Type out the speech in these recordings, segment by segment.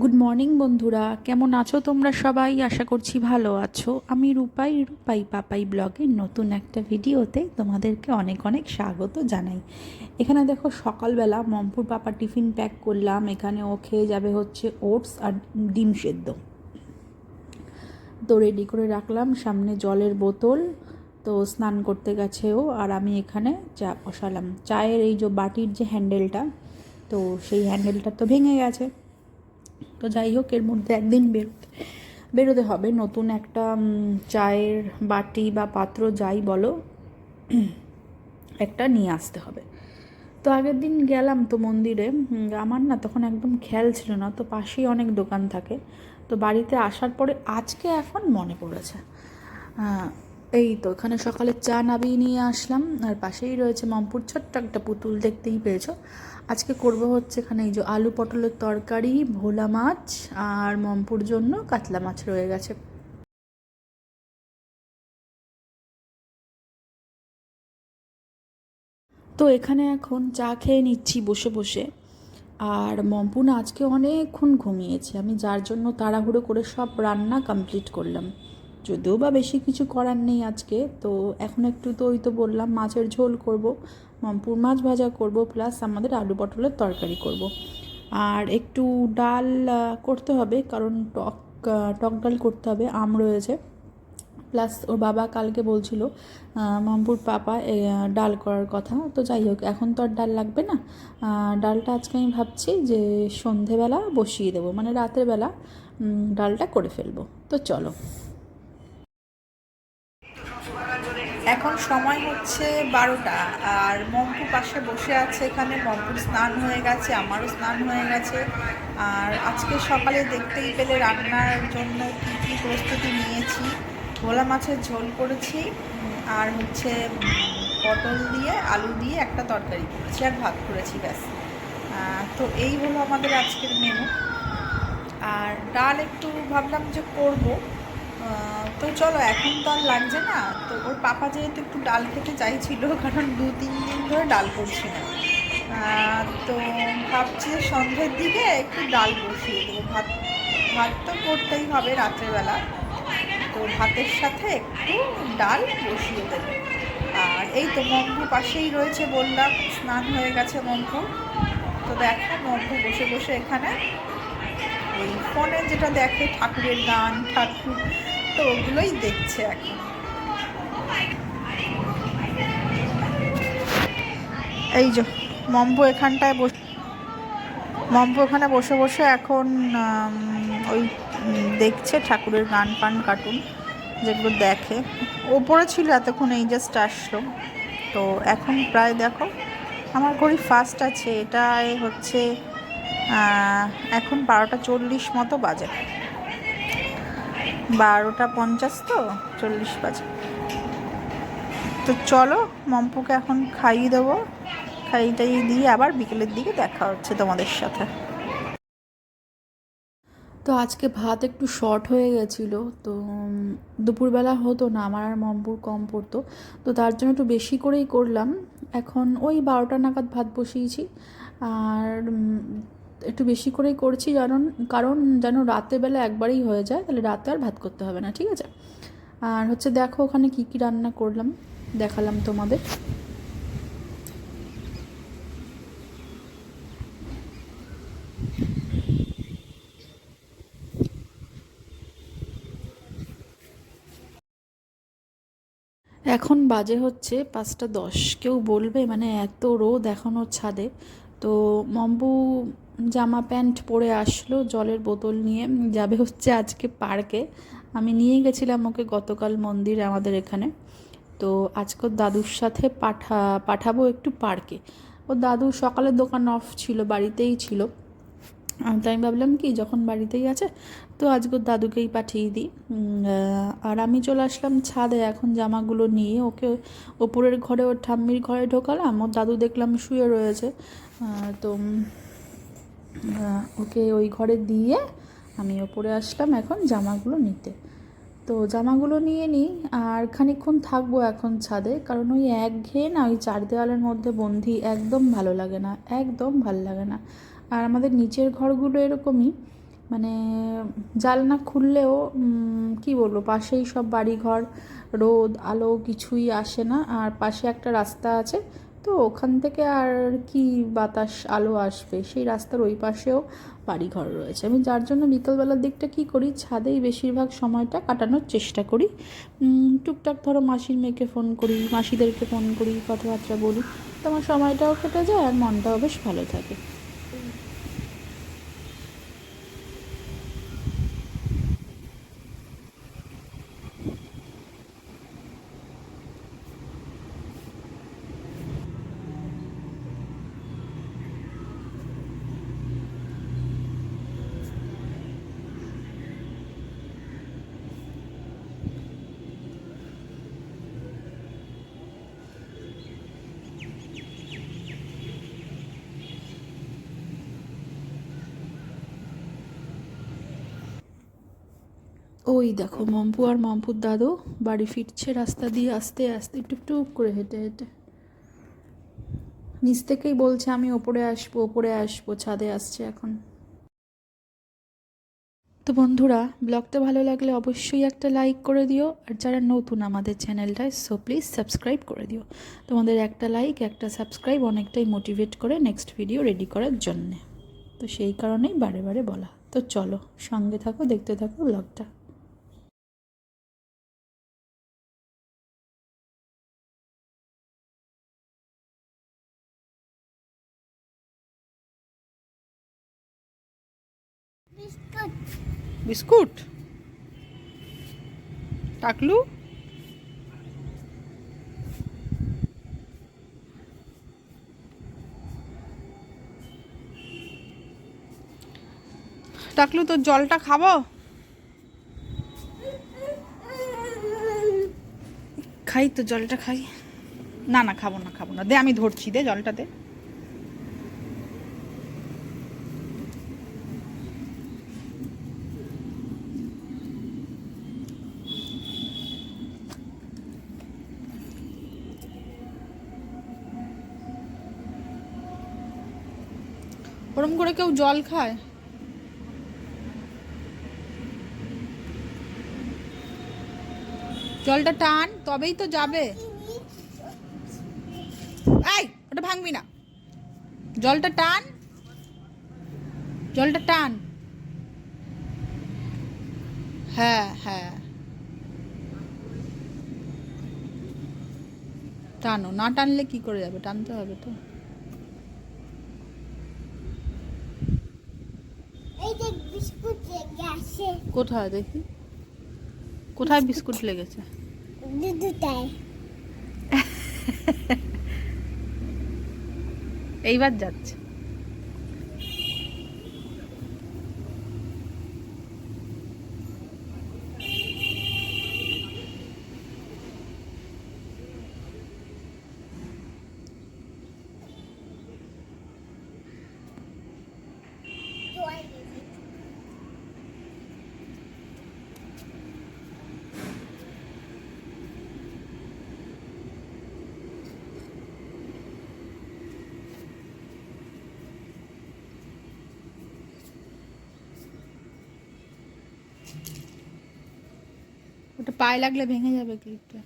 Good morning বন্ধুরা। কেমন আছো তোমরা সবাই? আশা করছি ভালো আছো। আমি রূপাই রূপাই পাপাই ব্লগের নতুন একটা ভিডিওতে তোমাদেরকে অনেক অনেক স্বাগত জানাই। এখানে দেখো সকালবেলা মমপুর পাপা টিফিন প্যাক করলাম। এখানে ও খেয়ে যাবে হচ্ছে ওটস আর ডিম সেদ্ধ। তো রেডি করে রাখলাম। সামনে জলের বোতল। তো স্নান করতে গেছে ও আর আমি এখানে চা বসালাম। চায়ের এই যে বাটির যে হ্যান্ডেলটা তো সেই হ্যান্ডেলটা তো ভেঙে গেছে। তো যাই হোক, এর মধ্যে একদিন বেরোতে বেরোতে হবে। নতুন একটা চায়ের বাটি বা পাত্র যাই বলো, একটা নিয়ে আসতে হবে। তো আগের দিন গেলাম তো মন্দিরে আমার না তখন একদম খেয়াল ছিল না, তো পাশেই অনেক দোকান থাকে। তো বাড়িতে আসার পরে আজকে এখন মনে পড়েছে। এই তো, এখানে সকালে চা নাবিয়ে নিয়ে আসলাম। আর পাশেই রয়েছে মামপুর ছোট্ট একটা পুতুল, দেখতেই পেয়েছ। আজকে করব হচ্ছে এখানে এই যে আলু পটলের তরকারি, ভোলা মাছ আর মমপুর জন্য কাতলা মাছ রয়ে গেছে। তো এখানে এখন চা খেয়ে নিচ্ছি বসে বসে। আর মম্পুনা আজকে অনেকক্ষণ ঘুমিয়েছে। আমি যার জন্য তাড়াহুড়ো করে সব রান্না কমপ্লিট করলাম। যদিও বা বেশি কিছু করার নেই আজকে, তো এখন একটু তো ওই তো বললাম মাছের ঝোল করব, মম্পুর মাছ ভাজা করব প্লাস আমাদের আলু পটলের তরকারি করব। আর একটু ডাল করতে হবে, কারণ টক টক ডাল করতে হবে, আম রয়েছে। প্লাস ওর বাবা কালকে বলছিল মামপুর পাপা ডাল করার কথা, তো যাই হোক, এখন তো আর ডাল লাগবে না। ডালটা আজকে আমি ভাবছি যে সন্ধেবেলা বসিয়ে দেবো মানে রাতের বেলা ডালটা করে ফেলব। তো চলো। এখন সময় হচ্ছে বারোটা, আর মম্পু পাশে বসে আছে এখানে। মম্পুর স্নান হয়ে গেছে, আমারও স্নান হয়ে গেছে। আর আজকে সকালে দেখতেই পেলে রান্নার জন্য কী কী প্রস্তুতি নিয়েছি। ভোলা মাছের ঝোল করেছি, আর হচ্ছে পটল দিয়ে, আলু দিয়ে একটা তরকারি করেছি আর ভাত করেছি, ব্যাস। তো এই হলো আমাদের আজকের মেনু আর ডাল একটু ভাবলাম যে করব। তো চলো, এখন তো আর লাগছে না। তো ওর পাপা যেহেতু একটু ডাল খেতে চাইছিল, কারণ দু তিন দিন ধরে ডাল করছি না। তো ভাবছি সন্ধ্যের দিকে একটু ডাল বসিয়ে দেবো। ভাত ভাত তো করতেই হবে রাত্রেবেলা। তো ভাতের সাথে একটু ডাল বসিয়ে দেবো। আর এই তো মম্পু পাশেই রয়েছে বললাম, স্নান হয়ে গেছে মম্পু তো দেখো মম্পু বসে বসে এখানে ওই ফোনে যেটা দেখে ঠাকুরের গান, ঠাকুর তো ওগুলোই দেখছে এখন। এই যে, মম্পু এখানটায় বসে, মম্পু এখানে বসে বসে এখন ওই দেখছে ঠাকুরের গান পান কার্টুন, যেগুলো দেখে। ওপরে ছিল এতক্ষণ, এই জাস্ট আসলো। তো এখন প্রায় দেখো, আমার ঘড়ি ফার্স্ট আছে, এটাই হচ্ছে এখন বারোটা চল্লিশ মতো বাজে। বারোটা পঞ্চাশ তো, চল্লিশ বাজে। তো চলো, মম্পুকে এখন খাইয়ে দেবো। খাইয়ে টাইয়ে দিয়ে আবার বিকেলের দিকে দেখা হচ্ছে তোমাদের সাথে। তো আজকে ভাত একটু শর্ট হয়ে গেছিল, তো দুপুরবেলা হতো না, আমার আর মম্পুর কম পড়তো। তো তার জন্য একটু বেশি করেই করলাম। এখন ওই বারোটা নাগাদ ভাত বসিয়েছি। আর একটু বেশি করেই করছি কারণ কারণ যেন রাতের বেলা একবারেই হয়ে যায়, তাহলে রাতে আর ভাত করতে হবে না, ঠিক আছে? আর হচ্ছে দেখো ওখানে কী কী রান্না করলাম, দেখালাম তোমাদের। এখন বাজে হচ্ছে পাঁচটা দশ, কেউ বলবে মানে এত রোদ এখনও ছাদে। তো মম্বু জামা প্যান্ট পরে আসলো, জলের বোতল নিয়ে। যাবে হচ্ছে আজকে পার্কে। আমি নিয়ে গেছিলাম ওকে গতকাল মন্দির আমাদের এখানে। তো আজকে দাদুর সাথে পাঠা, পাঠাবো একটু পার্কে। ও দাদু সকালে দোকান অফ ছিল, বাড়িতেই ছিল। তো আমি ভাবলাম কি, যখন বাড়িতেই আছে, তো আজকে দাদুকেই পাঠিয়ে দিই। আর আমি চলে আসলাম ছাদে এখন জামাগুলো নিয়ে। ওকে ওপরের ঘরে, ওর ঠাম্মির ঘরে ঢোকালাম। ওর দাদু দেখলাম শুয়ে রয়েছে। তো ওকে ওই ঘরে দিয়ে আমি ওপরে আসলাম এখন জামাগুলো নিতে। তো জামাগুলো নিয়ে নিই আর খানিকক্ষণ থাকব এখন ছাদে, কারণ ওই একঘেয়ে না ওই চার দেওয়ালের মধ্যে বন্দি একদম ভালো লাগে না, একদম ভালো লাগে না। আর আমাদের নিচের ঘরগুলো এরকমই মানে জালনা খুললেও কি বলব, পাশেই সব বাড়িঘর, রোদ, আলো কিছুই আসে না, আর পাশে একটা রাস্তা আছে তো ওখান থেকে আর কি বাতাস, আলো আসবে? সেই রাস্তার ওই পাশেও বাড়িঘর রয়েছে। আমি যার জন্য বিকালবেলার দিকটা কি করি, ছাদেই বেশিরভাগ সময়টা কাটানোর চেষ্টা করি। টুকটাক ধরো মাসির মেয়েকে ফোন করি, মাসিদেরকে ফোন করি, কথাবার্তা বলি। তো আমার সময়টাও কেটে যায় আর মনটাও বেশ ভালো থাকে। ওই দেখো মম্পু আর মম্পুর দাদু বাড়ি ফিরছে রাস্তা দিয়ে আস্তে আস্তে টুক টুক করে হেঁটে হেঁটে। নিচ থেকেই বলছে, আমি ওপরে আসব ওপরে আসব, ছাদে আসছে এখন। তো বন্ধুরা, ব্লগটা ভালো লাগলে অবশ্যই একটা লাইক করে দিও, আর যারা নতুন আমাদের চ্যানেলটায় সো প্লিজ সাবস্ক্রাইব করে দিও। তোমাদের একটা লাইক একটা সাবস্ক্রাইব অনেকটাই মোটিভেট করে নেক্সট ভিডিও রেডি করার জন্যে। তো সেই কারণেই বারে বারে বলা। তো চলো, সঙ্গে থাকো, দেখতে থাকো ব্লগটা। বিস্কুট? টাকলু? টাকলু, তোর জলটা খাব? খাই, তো জলটা খাই। না না, খাব না খাব না। দে, আমি ধরছি, দে, জলটা দে। ওরম করে কেউ জল খায়? জলটা টান, তবেই তো যাবে। ওটা ভাঙবি না। জলটা টান জলটা টান। হ্যাঁ হ্যাঁ। টানো, না টানলে কি করে যাবে? টানতে হবে তো এই যে বিস্কুট লেগে আছে কোথায় দেখি? কোথায় বিস্কুট লেগেছে? এইবার যাচ্ছে। ওটা পায়ে লাগলে ভেঙে যাবে ক্লিপটা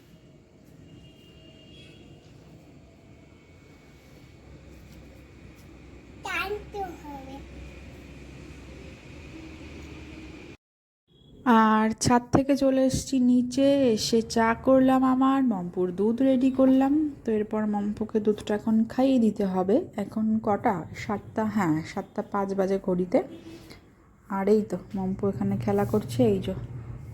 আর ছাদ থেকে চলে এসেছি নিচে এসে চা করলাম আমার মম্পুর দুধ রেডি করলাম। তো এরপর মম্পুকে দুধটা এখন খাইয়ে দিতে হবে। এখন কটা? সাতটা হ্যাঁ সাতটা পাঁচ বাজে ঘড়িতে। আর এই তো মম্পু এখানে খেলা করছে, এই যে।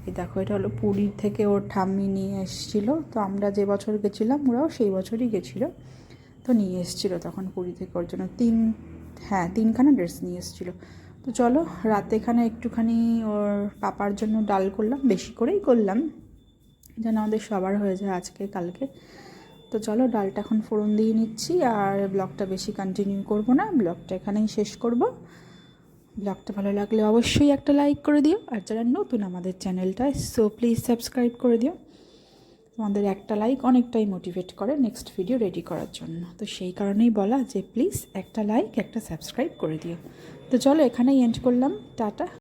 এই দেখো, এটা হলো পুরীর থেকে ওর ঠাম্মি নিয়ে এসেছিল। তো আমরা যে বছর গেছিলাম, ওরাও সেই বছরই গেছিল। তো নিয়ে এসেছিল তখন পুরী থেকে ওর জন্য। তিন হ্যাঁ তিনখানা ড্রেস নিয়ে এসেছিল। তো চলো রাতে এখানে একটুখানি ওর পাপার জন্য ডাল করলাম, বেশি করেই করলাম। যেন আমাদের সবার হয়ে যায় আজকে, কালকে। তো চলো, ডালটা এখন ফোড়ন দিয়ে নিচ্ছি, আর ব্লগটা বেশি কন্টিনিউ করব না। ব্লগটা এখানেই শেষ করব। ব্লগটা ভালো লাগলে অবশ্যই একটা লাইক করে দিও। আর যারা নতুন আমাদের চ্যানেলটায় সো প্লিজ সাবস্ক্রাইব করে দিও। তোমাদের একটা লাইক অনেকটাই মোটিভেট করে নেক্সট ভিডিও রেডি করার জন্য। তো সেই কারণেই বলা যে প্লিজ একটা লাইক একটা সাবস্ক্রাইব করে দিও। তো চলো এখানেই এন্ড করলাম। টাটা।